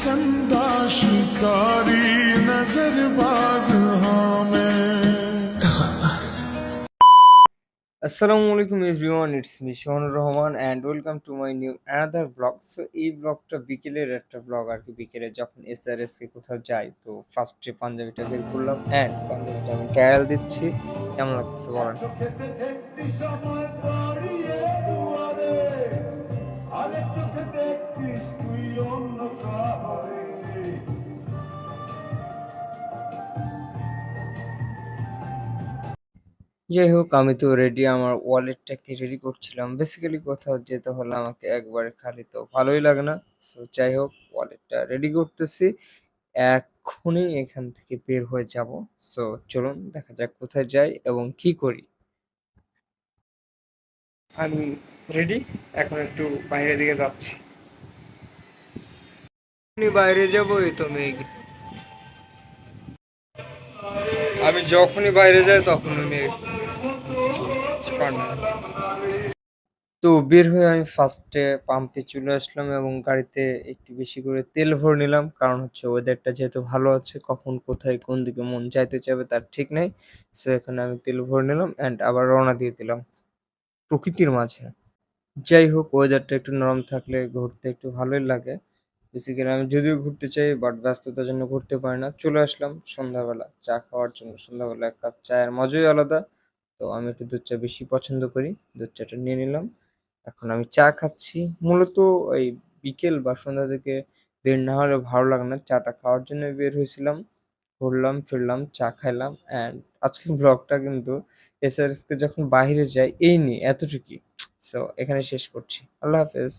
पसंदा शिकारी नजरबाज हाँ मैं আসসালামু আলাইকুম everyone it's me Shohnur Rahman and welcome to my new another blog so এই ব্লগটা বিকেলের একটা ব্লগ আর কি বিকেলে যখন এস আর এস কে কোথাও যাই তো ফার্স্টে পাঞ্জাবিটা বের করলাম অ্যান্ড পাঞ্জাবিটা আমি ট্রায়াল দিচ্ছি কেমন লাগতেছে বলেন যাই হোক আমি তো রেডি আমার ওয়ালেটটাকে রেডি করছিলাম। বেসিক্যালি কোথাও যেতে হলে আমাকে একবারে খালি তো ভালোই লাগে না। সো যাই হোক ওয়ালেটটা রেডি করতেছি। এক্ষুনি এখান থেকে বের হয়ে যাব। সো চলুন দেখা যাক কোথায় যাই এবং কি করি। আমি রেডি এখন একটু বাইরের দিকে যাচ্ছি। বাইরে যাব এই তো মেঘ আমি যখনই বাইরে যাই তখন মেঘ তো বের হয়ে আমি ফার্স্টে পাম্পে চলে আসলাম এবং গাড়িতে একটু বেশি করে তেল ভরে নিলাম। কারণ হচ্ছে ওয়েদারটা যেহেতু ভালো আছে, কখন, কোথায়, কোন দিকে মন যাইতে চাবে তার ঠিক নেই। সো এখানে আমি তেল ভরে নিলাম অ্যান্ড আবার রওনা দিয়ে দিলাম প্রকৃতির মাঝে। যাই হোক ওয়েদারটা একটু নরম থাকলে ঘুরতে একটু ভালোই লাগে। বেসিক্যালি আমি যদিও ঘুরতে চাই বাট ব্যস্ততার জন্য ঘুরতে পারি না। চলে আসলাম সন্ধ্যাবেলা, চা খাওয়ার জন্য। সন্ধ্যাবেলা এক কাপ চায়ের মজাই আলাদা। তো আমি একটু দুধ চা বেশি পছন্দ করি। দুধ চাটা নিয়ে নিলাম। এখন আমি চা খাচ্ছি। মূলত ওই বিকেল বা সন্ধ্যা থেকে বের না হলে ভালো লাগে না। চাটা খাওয়ার জন্য বের হয়েছিলাম। ঘুরলাম, ফিরলাম, চা খাইলাম। অ্যান্ড আজকের ব্লগটা কিন্তু এসআরএস কে যখন বাইরে যাই এই নিয়ে এতটুকুই। সো এখানে শেষ করছি। আল্লাহ হাফেজ।